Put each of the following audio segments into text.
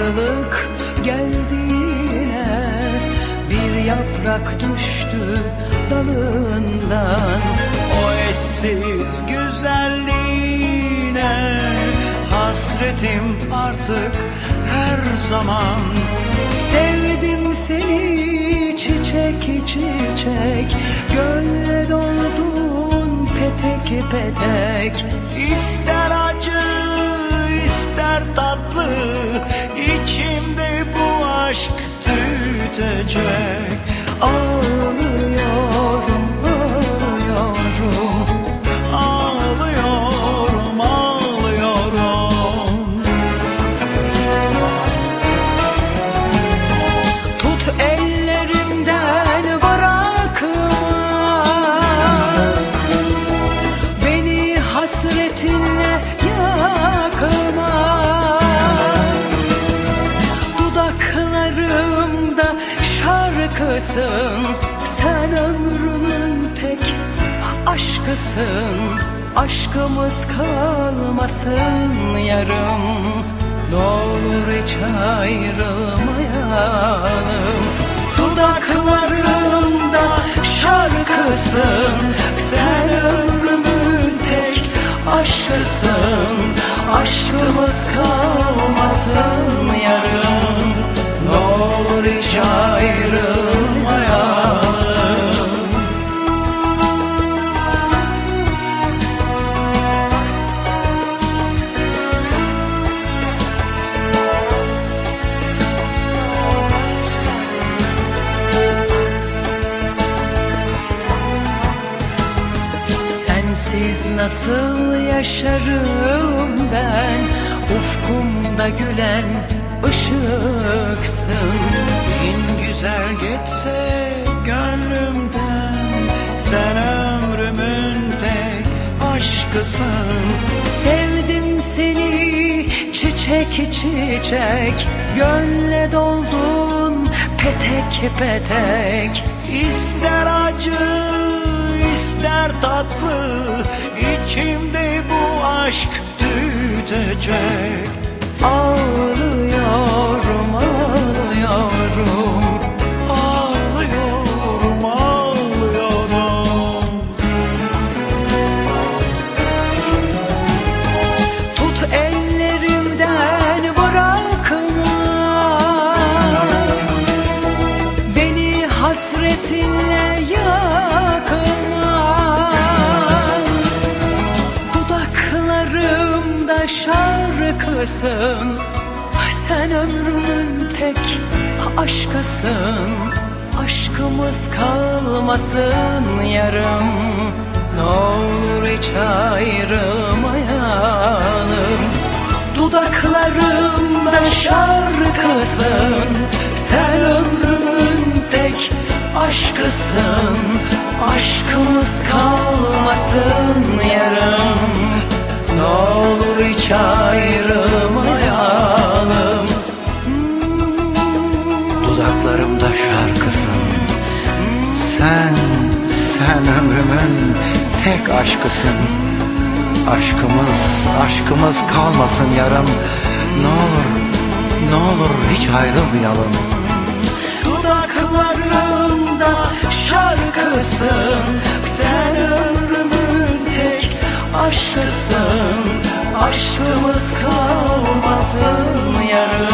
ayrılık geldiğine Bir yaprak düştü dalından. O eşsiz güzelliğine Hasretim artık her zaman. Sevdim seni çiçek çiçek Gönle doldun petek petek. İster acı aşkısın Aşkımız kalmasın yarım. Ne olur hiç ayrılmayalım. Dudaklarımda şarkısın Sen ömrümün tek aşkısın. Aşkımız kalmasın yarım Sensiz nasıl yaşarım ben? Ufkumda gülen ışıksın. Bin güzel geçse gönlümden Sen ömrümün tek aşkısın. Sevdim seni çiçek çiçek Gönle doldun petek petek. İster acı içimde bu aşk tütecek. Ağlıyorum şarkısın Sen ömrümün tek aşkısın Aşkımız kalmasın yarım. Ne olur hiç ayrılmayalım. Dudaklarımda şarkısın. Sen ömrümün tek aşkısın. Aşkımız kalmasın yarım. Ne olur hiç ayrılmayalım ömrümün tek aşkısın. Aşkımız, aşkımız kalmasın yarım Ne olur, ne olur hiç ayrılmayalım. Dudaklarımda şarkısın. Sen ömrümün tek aşkısın. Aşkımız kalmasın yarım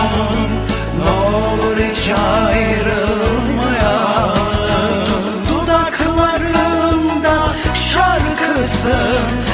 şarkısın